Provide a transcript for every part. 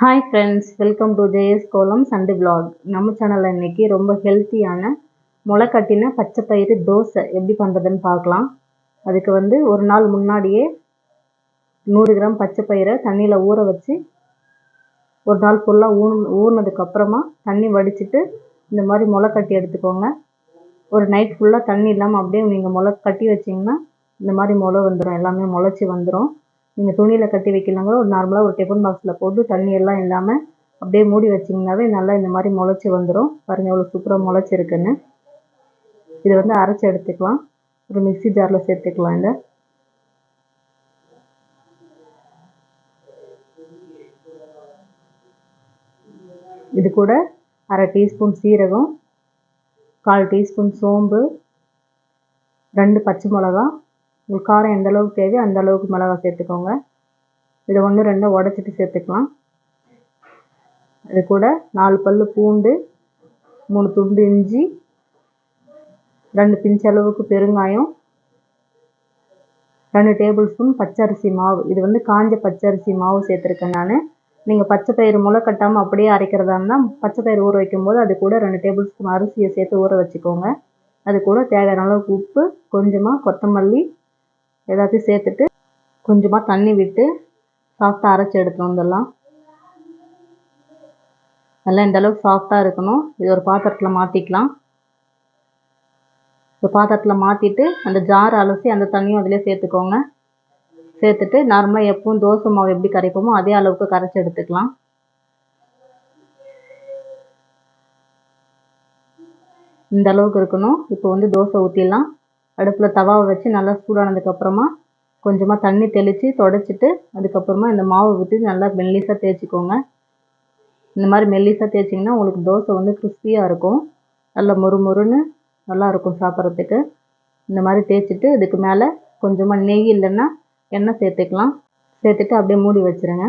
Hi friends welcome to JS kolam Sunday vlog. நம்ம சேனலில் இன்னைக்கு ரொம்ப ஹெல்த்தியான முளைக்கட்டின பச்சை பயிறு தோசை எப்படி பண்ணுறதுன்னு பார்க்கலாம். அதுக்கு வந்து ஒரு நாள் முன்னாடியே நூறு கிராம் பச்சை பயிரை தண்ணியில் ஊற வச்சு ஒரு நாள் ஃபுல்லாக ஊன் ஊறினதுக்கப்புறமா தண்ணி வடிச்சிட்டு இந்த மாதிரி முளை கட்டி எடுத்துக்கோங்க. ஒரு நைட் ஃபுல்லாக தண்ணி இல்லாமல் அப்படியே நீங்கள் முளை கட்டி வச்சிங்கன்னா இந்த மாதிரி முளை வந்துடும் எல்லாமே முளைச்சி வந்துடும் நீங்கள் துணியில் கட்டி வைக்கலங்க ஒரு நார்மலாக ஒரு டிஃபன் பாக்ஸில் போட்டு தண்ணியெல்லாம் இல்லாமல் அப்படியே மூடி வச்சிங்கனாவே நல்லா இந்த மாதிரி முளைச்சி வந்துடும் பாருங்கள் எவ்வளோ சூப்பராக முளைச்சிருக்குன்னு. இதை வந்து அரைச்சி எடுத்துக்கலாம். ஒரு மிக்சி ஜாரில் சேர்த்துக்கலாம் இந்த இது கூட அரை டீஸ்பூன் சீரகம் கால் டீஸ்பூன் சோம்பு ரெண்டு பச்சை மிளகா உங்களுக்கு காரம் எந்த அளவுக்கு தேவையோ அந்த அளவுக்கு மிளகா சேர்த்துக்கோங்க. இதை ஒன்று ரெண்டாக உடச்சிட்டு சேர்த்துக்கலாம். அது கூட நாலு பல் பூண்டு மூணு துண்டு இஞ்சி ரெண்டு பிஞ்ச் அளவுக்கு பெருங்காயம் ரெண்டு டேபிள் ஸ்பூன் பச்சரிசி மாவு. இது வந்து காஞ்ச பச்சரிசி மாவு சேர்த்துருக்கேன் நான். நீங்கள் பச்சை பயிறு முளை கட்டாமல் அப்படியே அரைக்கிறதா இருந்தால் பச்சை பயிறு ஊற வைக்கும்போது அது கூட ரெண்டு டேபிள் ஸ்பூன் அரிசியை சேர்த்து ஊற வச்சுக்கோங்க. அது கூட தேவையான அளவுக்கு உப்பு கொஞ்சமாக கொத்தமல்லி எல்லாத்தையும் சேர்த்துட்டு கொஞ்சமாக தண்ணி விட்டு சாஃப்டாக அரைச்சி எடுத்துகிட்டு வந்துடலாம் நல்லா இந்த அளவுக்கு சாஃப்டாக இருக்கணும். இது ஒரு பாத்திரத்தில் மாற்றிக்கலாம் ஒரு பாத்திரத்தில் மாற்றிட்டு அந்த ஜார் அலசி அந்த தண்ணியும் அதிலே சேர்த்துக்கோங்க. சேர்த்துட்டு நார்மலாக எப்பவும் தோசை மாவு எப்படி கரைப்போமோ அதே அளவுக்கு கரைச்சி எடுத்துக்கலாம். இந்த அளவுக்கு இருக்கணும். இப்போ வந்து தோசை ஊற்றிடலாம் அடுப்பில் தவாவை வச்சு நல்லா சூடானதுக்கப்புறமா கொஞ்சமாக தண்ணி தெளித்து தொடச்சிட்டு அதுக்கப்புறமா இந்த மாவு விட்டு நல்லா மெல்லிசாக தேய்ச்சிக்கோங்க. இந்த மாதிரி மெல்லிசாக தேய்ச்சிங்கன்னா உங்களுக்கு தோசை வந்து கிறிஸ்பியாக இருக்கும். நல்லா மொறு மொறுன்னு நல்லா இருக்கும் சாப்பிட்றதுக்கு. இந்த மாதிரி தேய்ச்சிட்டு இதுக்கு மேலே கொஞ்சமாக நெய் இல்லைன்னா எண்ணெய் சேர்த்துக்கலாம். சேர்த்துட்டு அப்படியே மூடி வச்சுருங்க.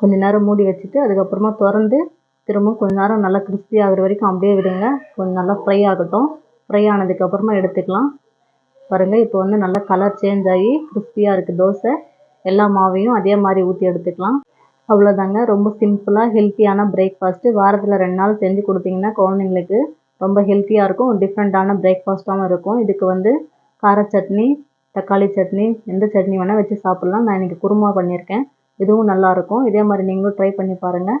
கொஞ்ச நேரம் மூடி வச்சுட்டு அதுக்கப்புறமா திறந்து திரும்பவும் கொஞ்ச நேரம் நல்லா கிறிஸ்பி ஆகுற வரைக்கும் அப்படியே விடுங்க. கொஞ்சம் நல்லா ஃப்ரை ஆகட்டும். ஃப்ரை ஆனதுக்கப்புறமா எடுத்துக்கலாம். பாருங்கள் இப்போ வந்து நல்லா கலர் சேஞ்ச் ஆகி கிறிஸ்பியாக இருக்குது தோசை. எல்லா மாவையும் அதே மாதிரி ஊற்றி எடுத்துக்கலாம். அவ்வளோதாங்க ரொம்ப சிம்பிளாக ஹெல்த்தியான பிரேக்ஃபாஸ்ட்டு வாரத்தில் ரெண்டு நாள் செஞ்சு கொடுத்தீங்கன்னா குழந்தைங்களுக்கு ரொம்ப ஹெல்த்தியாக இருக்கும். டிஃப்ரெண்ட்டான பிரேக்ஃபாஸ்ட்டாகவும் இருக்கும். இதுக்கு வந்து கார சட்னி தக்காளி சட்னி எந்த சட்னி வேணால் வச்சு சாப்பிட்லாம். நான் இன்றைக்கி குருமா பண்ணியிருக்கேன். இதுவும் நல்லாயிருக்கும் இதே மாதிரி நீங்களும் ட்ரை பண்ணி பாருங்கள்